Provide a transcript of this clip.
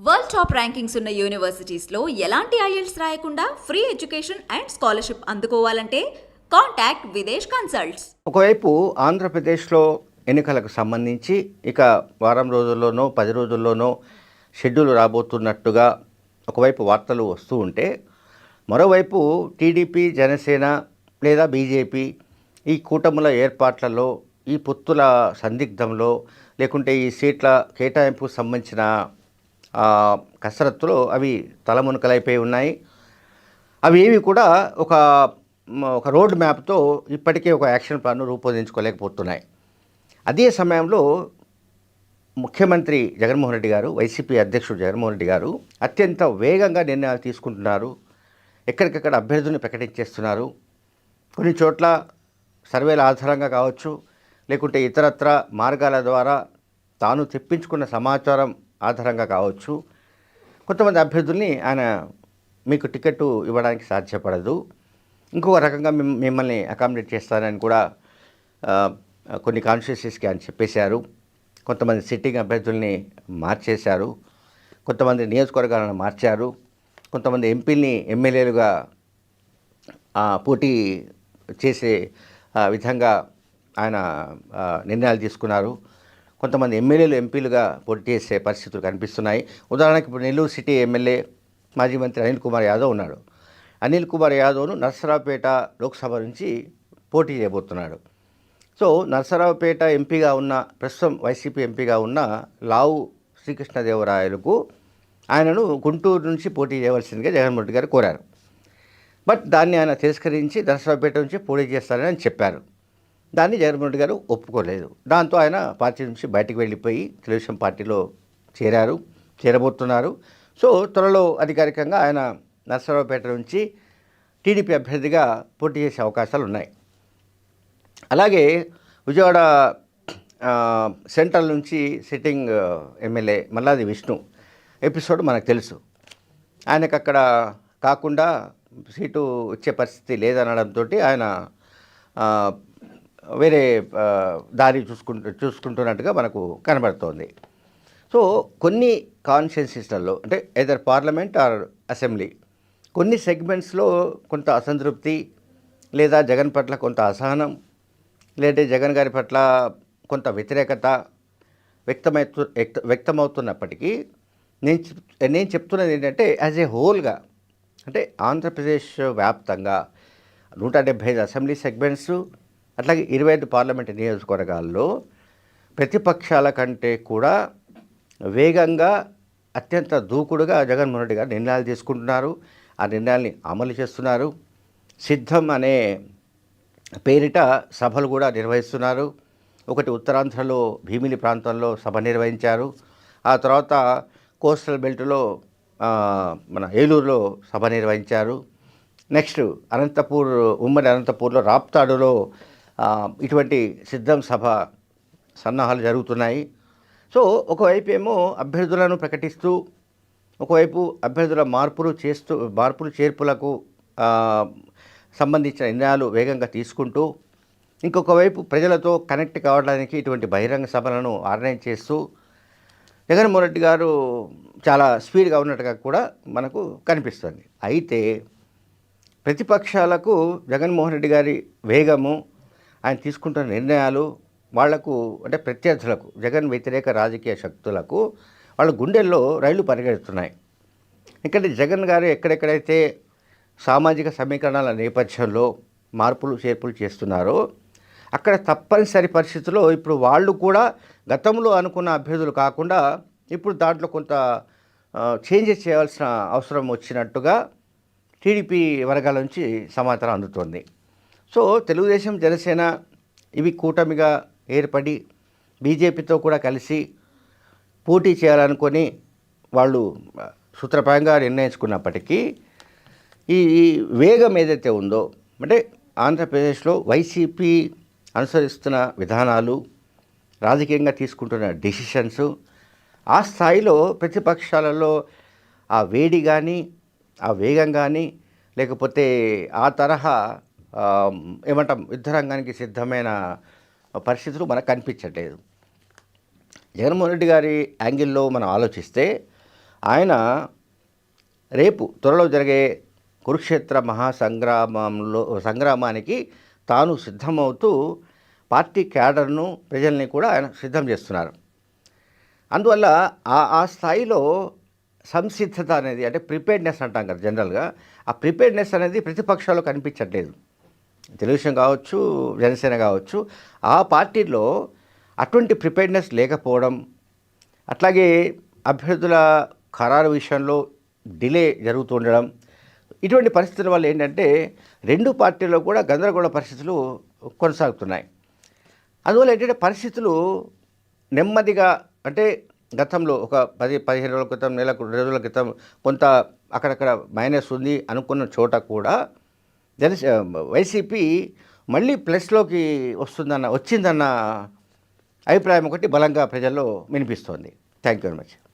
World top rankings ఉన్న యూనివర్సిటీస్లో ఎలాంటి IELTS రాయకుండా ఫ్రీ ఎడ్యుకేషన్ అండ్ స్కాలర్షిప్ అందుకోవాలంటే కాంటాక్ట్ విదేశ్ కన్సల్ట్స్ ఒకవైపు ఆంధ్రప్రదేశ్లో ఎన్నికలకు సంబంధించి ఇక వారం రోజుల్లోనో పది రోజుల్లోనో షెడ్యూల్ రాబోతున్నట్టుగా ఒకవైపు వార్తలు వస్తూ ఉంటే మరోవైపు టీడీపీ జనసేన లేదా బీజేపీ ఈ కూటముల ఏర్పాట్లలో ఈ పొత్తుల సందిగ్ధంలో లేకుంటే ఈ సీట్ల కేటాయింపు సంబంధించిన కసరత్తులో అవి తలమునకలైపోయి ఉన్నాయి. అవి ఏవి కూడా ఒక ఒక రోడ్ మ్యాప్తో ఇప్పటికే ఒక యాక్షన్ ప్లాన్ను రూపొందించుకోలేకపోతున్నాయి. అదే సమయంలో ముఖ్యమంత్రి జగన్మోహన్ రెడ్డి గారు వైసీపీ అధ్యక్షుడు జగన్మోహన్ రెడ్డి గారు అత్యంత వేగంగా నిర్ణయాలు తీసుకుంటున్నారు. ఎక్కడికక్కడ అభ్యర్థులను ప్రకటించేస్తున్నారు. కొన్ని చోట్ల సర్వేల ఆధారంగా కావచ్చు లేకుంటే ఇతరత్ర మార్గాల ద్వారా తాను తెప్పించుకున్న సమాచారం ఆధారంగా కావచ్చు. కొంతమంది అభ్యర్థుల్ని ఆయన మీకు టికెట్ ఇవ్వడానికి సాధ్యపడదు. ఇంకొక రకంగా మిమ్మల్ని అకామిడేట్ చేస్తానని కూడా కొన్ని కాన్స్టిట్యూన్సీస్కి ఆయన చెప్పేశారు. కొంతమంది సిట్టింగ్ అభ్యర్థుల్ని మార్చేశారు. కొంతమంది నియోజకవర్గాలను మార్చారు. కొంతమంది ఎంపీల్ని ఎమ్మెల్యేలుగా ఆ, పోటీ చేసే విధంగా ఆయన నిర్ణయాలు తీసుకున్నారు. కొంతమంది ఎమ్మెల్యేలు ఎంపీలుగా పోటీ చేసే పరిస్థితులు కనిపిస్తున్నాయి. ఉదాహరణకి ఇప్పుడు నెల్లూరు సిటీ ఎమ్మెల్యే మాజీ మంత్రి అనిల్ కుమార్ యాదవ్ ఉన్నాడు. అనిల్ కుమార్ యాదవ్ను నర్సరావుపేట లోక్సభ నుంచి పోటీ చేయబోతున్నాడు. సో నర్సరావుపేట ఎంపీగా ఉన్న ప్రస్తుతం వైసీపీ ఎంపీగా ఉన్న లావు శ్రీకృష్ణదేవరాయలకు ఆయనను గుంటూరు నుంచి పోటీ చేయవలసిందిగా జగన్మోహన్ రెడ్డి గారు కోరారు. బట్ దాన్ని ఆయన తిరస్కరించి నరసరావుపేట నుంచి పోటీ చేస్తారని చెప్పారు. దాన్ని జగన్మోహన్ రెడ్డి గారు ఒప్పుకోలేదు. దాంతో ఆయన పార్టీ నుంచి బయటకు వెళ్ళిపోయి తెలుగుదేశం పార్టీలో చేరారు చేరబోతున్నారు. సో త్వరలో అధికారికంగా ఆయన నరసరావుపేట నుంచి టీడీపీ అభ్యర్థిగా పోటీ చేసే అవకాశాలు ఉన్నాయి. అలాగే విజయవాడ సెంట్రల్ నుంచి sitting MLA Malladi Vishnu episode మనకు తెలుసు. ఆయనకు అక్కడ కాకుండా సీటు వచ్చే పరిస్థితి లేదనడంతో ఆయన వేరే దారి చూసుకుంటు చూసుకుంటున్నట్టుగా మనకు కనబడుతోంది. సో కొన్ని కాన్స్టిట్యున్సీస్లలో అంటే ఎదర్ పార్లమెంట్ ఆర్ అసెంబ్లీ కొన్ని సెగ్మెంట్స్లో కొంత అసంతృప్తి లేదా జగన్ పట్ల కొంత అసహనం లేదంటే జగన్ గారి పట్ల కొంత వ్యతిరేకత వ్యక్తమవుతు వ్యక్త- వ్యక్తమవుతున్నప్పటికీ నేను నేను చెప్తున్నది ఏంటంటే యాజ్ ఏ హోల్గా అంటే ఆంధ్రప్రదేశ్ వ్యాప్తంగా నూట డెబ్భై ఐదు అసెంబ్లీ సెగ్మెంట్స్ అట్లాగే ఇరవై ఐదు పార్లమెంట్ నియోజకవర్గాల్లో ప్రతిపక్షాల కంటే కూడా వేగంగా అత్యంత దూకుడుగా జగన్మోహన్ రెడ్డి గారు నిర్ణయాలు తీసుకుంటున్నారు. ఆ నిర్ణయాల్ని అమలు చేస్తున్నారు. సిద్ధం అనే పేరిట సభలు కూడా నిర్వహిస్తున్నారు. ఒకటి ఉత్తరాంధ్రలో భీమిలి ప్రాంతంలో సభ నిర్వహించారు. ఆ తర్వాత కోస్టల్ బెల్ట్లో మన ఏలూరులో సభ నిర్వహించారు. నెక్స్ట్ అనంతపూర్ ఉమ్మడి అనంతపూర్లో రాప్తాడులో ఇటువంటి సిద్ధం సభ సన్నాహాలు జరుగుతున్నాయి. సో ఒకవైపు ఏమో అభ్యర్థులను ప్రకటిస్తూ ఒకవైపు అభ్యర్థుల మార్పులు చేస్తూ మార్పులు చేర్పులకు సంబంధించిన నిర్ణయాలు వేగంగా తీసుకుంటూ ఇంకొక వైపు ప్రజలతో కనెక్ట్ కావడానికి ఇటువంటి బహిరంగ సభలను ఆర్గనైజ్ చేస్తూ జగన్మోహన్ రెడ్డి గారు చాలా స్పీడ్గా ఉన్నట్టుగా కూడా మనకు కనిపిస్తుంది. అయితే ప్రతిపక్షాలకు జగన్మోహన్ రెడ్డి గారి వేగము ఆయన తీసుకుంటున్న నిర్ణయాలు వాళ్ళకు అంటే ప్రత్యర్థులకు జగన్ వ్యతిరేక రాజకీయ శక్తులకు వాళ్ళ గుండెల్లో రైళ్ళు పరిగెడుతున్నాయి. ఎందుకంటే జగన్ గారు ఎక్కడెక్కడైతే సామాజిక సమీకరణాల నేపథ్యంలో మార్పులు చేర్పులు చేస్తున్నారో అక్కడ తప్పనిసరి పరిస్థితుల్లో ఇప్పుడు వాళ్ళు కూడా గతంలో అనుకున్న అభ్యర్థులు కాకుండా ఇప్పుడు దాంట్లో కొంత చేంజెస్ చేయాల్సిన అవసరం వచ్చినట్టుగా టీడీపీ వర్గాల నుంచి సమాచారం అందుతోంది. సో తెలుగుదేశం జనసేన ఇవి కూటమిగా ఏర్పడి బీజేపీతో కూడా కలిసి పోటీ చేయాలనుకొని వాళ్ళు సూత్రప్రాయంగా నిర్ణయించుకున్నప్పటికీ ఈ వేగం ఏదైతే ఉందో అంటే ఆంధ్రప్రదేశ్లో వైసీపీ అనుసరిస్తున్న విధానాలు రాజకీయంగా తీసుకుంటున్న డెసిషన్స్ ఆ స్థాయిలో ప్రతిపక్షాలలో ఆ వేడి కానీ ఆ వేగం కానీ లేకపోతే ఆ తరహా ఏమంటాం యుద్ధరంగానికి సిద్ధమైన పరిస్థితులు మనకు కనిపించట్లేదు. జగన్మోహన్ రెడ్డి గారి యాంగిల్లో మనం ఆలోచిస్తే ఆయన రేపు త్వరలో జరిగే కురుక్షేత్ర మహాసంగ్రామంలో సంగ్రామానికి తాను సిద్ధమవుతూ పార్టీ క్యాడర్ను ప్రజల్ని కూడా ఆయన సిద్ధం చేస్తున్నారు. అందువల్ల ఆ ఆ స్థాయిలో సంసిద్ధత అనేది అంటే ప్రిపేర్డ్నెస్ అంటాం కదా జనరల్గా ఆ ప్రిపేర్డ్నెస్ అనేది ప్రతిపక్షాలు కనిపించట్లేదు. తెలుగుదేశం కావచ్చు జనసేన కావచ్చు ఆ పార్టీలో అటువంటి ప్రిపేర్డ్నెస్ లేకపోవడం అట్లాగే అభ్యర్థుల ఖరారు విషయంలో డిలే జరుగుతుండడం ఇటువంటి పరిస్థితుల వల్ల ఏంటంటే రెండు పార్టీల్లో కూడా గందరగోళ పరిస్థితులు కొనసాగుతున్నాయి. అందువల్ల ఏంటంటే పరిస్థితులు నెమ్మదిగా అంటే గతంలో ఒక పది పదిహేను రోజుల క్రితం నెల రోజుల క్రితం కొంత అక్కడక్కడ మైనస్ ఉంది అనుకున్న చోట కూడా జనస వైసీపీ మళ్ళీ ప్లస్లోకి వస్తుందన్న వచ్చిందన్న అభిప్రాయం ఒకటి బలంగా ప్రజల్లో వినిపిస్తోంది. Thank you very much